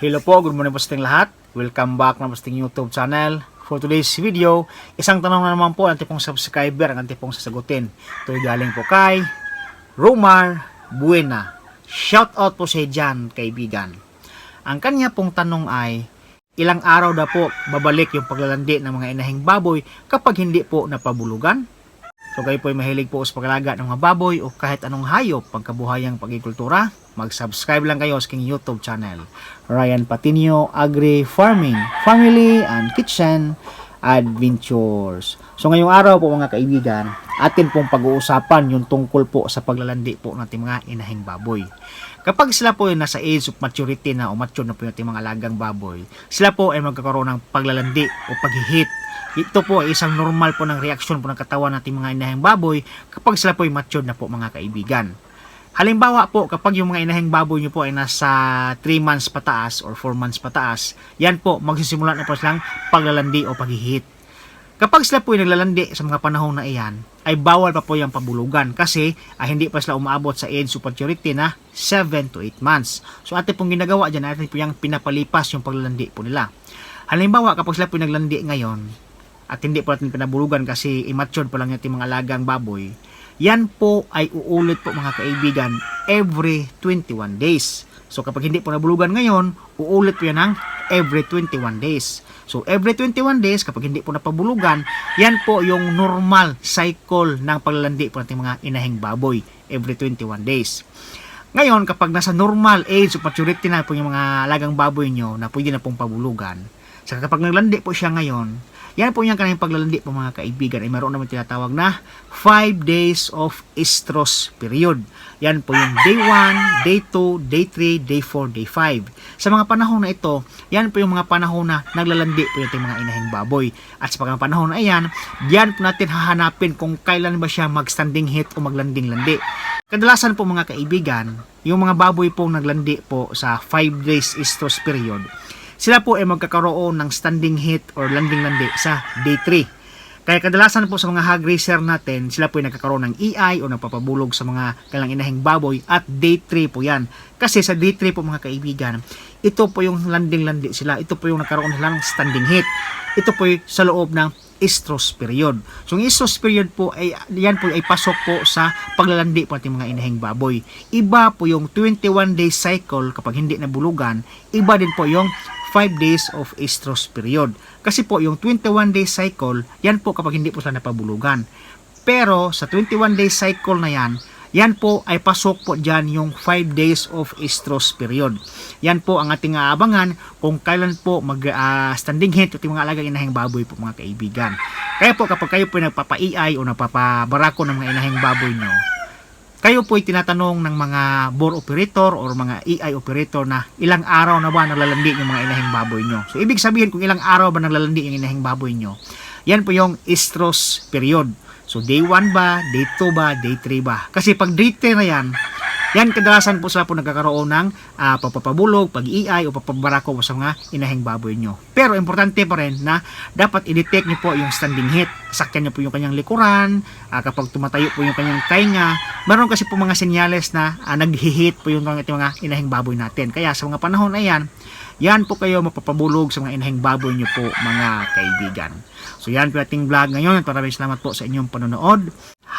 Hello po, good morning po sa ating lahat. Welcome back na po sa ating YouTube channel. For today's video, isang tanong na naman po ang tipong subscriber ang tipong sasagutin. Ito galing po kay Romar Buena. Shout out po sa dyan, kaibigan. Ang kanya pong tanong ay, ilang araw na po babalik yung paglalandi ng mga inahing baboy kapag hindi po napabulugan? So kayo po ay mahilig po sa paglaga ng mga baboy o kahit anong hayop pagkabuhayang pagkikultura, mag-subscribe lang kayo sa aking YouTube channel. Ryan Patinio Agri Farming, Family and Kitchen Adventures. So ngayong araw po mga kaibigan, atin pong pag-uusapan yung tungkol po sa paglalandi po ng ating mga inahing baboy. Kapag sila po ay nasa age of maturity na o mature na po yung ating mga alagang baboy, sila po ay magkakaroon ng paglalandi o paghihit ito po ay isang normal po ng reaksyon po ng katawan nating mga inahing baboy kapag sila po ay matured na po mga kaibigan. Halimbawa po, kapag yung mga inahing baboy nyo po ay nasa 3 months pataas or 4 months pataas, yan po, magsisimula na po silang paglalandi o paghihit. Kapag sila po ay naglalandi sa mga panahon na iyan, ay bawal pa po yung pabulugan kasi ah, hindi pa sila umaabot sa age of maturity na 7 to 8 months. So atin pong ginagawa dyan, atin po yung pinapalipas yung paglalandi po nila. Halimbawa, kapag sila po naglandi ngayon, at hindi po natin pinabulugan kasi immature pa lang yung mga alagang baboy, yan po ay uulit po mga kaibigan every 21 days. So kapag hindi po nabulugan ngayon, uulit po yan ng every 21 days. So every 21 days, kapag hindi po napabulugan, yan po yung normal cycle ng paglalandi po nating mga inahing baboy every 21 days. Ngayon, kapag nasa normal age of maturity na po yung mga alagang baboy nyo na pwede na pong pabulugan, saka kapag naglandi po siya ngayon, yan po yung kanyang paglalandi po mga kaibigan ay mayroon naman tinatawag na 5 days of estrus period. Yan po yung day 1, day 2, day 3, day 4, day 5. Sa mga panahon na ito, yan po yung mga panahon na naglalandi po yung mga inahing baboy. At sa mga panahon na iyan, yan po natin hahanapin kung kailan ba siya mag-standing hit o maglanding-landi. Kadalasan po mga kaibigan, yung mga baboy pong naglandi po sa 5 days estrus period, sila po ay magkakaroon ng standing hit or landing-landi sa day 3. Kaya kadalasan po sa mga hog racer natin, sila po ay nagkakaroon ng EI o nagpapabulog sa mga kailang inahing baboy at day 3 po yan. Kasi sa day 3 po mga kaibigan, ito po yung landing-landi sila. Ito po yung nagkaroon sila ng standing hit. Ito po yung sa loob ng estrus period. So, yung estrus period po, ay, yan po ay pasok po sa paglalandi po ating mga inahing baboy. Iba po yung 21 day cycle kapag hindi nabulugan. Iba din po yung 5 days of estrus period. Kasi po, yung 21 day cycle, yan po kapag hindi po sila napabulugan. Pero, sa 21 day cycle na yan, yan po ay pasok po dyan yung 5 days of estrus period. Yan po ang ating aabangan kung kailan po mag ah, standing hit at mga alagang inahing baboy po mga kaibigan. Kaya po kapag kayo po nagpapa-EI o nagpapabarako ng mga inahing baboy nyo, kayo po ay tinatanong ng mga bore operator or mga EI operator na ilang araw na ba naglalandi yung mga inahing baboy nyo. So, ibig sabihin kung ilang araw ba naglalandi yung inahing baboy nyo, yan po yung estrus period. So, day 1 ba, day 2 ba, day 3 ba? Kasi pag day 3 na yan, yan kadalasan po sila po nagkakaroon ng uh, papapabulog, pag-EI o papabarako sa mga inahing baboy nyo. Pero importante pa rin na dapat i-detect nyo po yung standing hit. Sakyan nyo po yung kanyang likuran, uh, kapag tumatayo po yung kanyang tainga. Meron kasi po mga senyales na uh, nag-hit po yung mga, mga inahing baboy natin. Kaya sa mga panahon na yan, yan po kayo mapapabulog sa mga inahing baboy nyo po mga kaibigan. So yan po ating vlog ngayon. Maraming salamat po sa inyong panonood.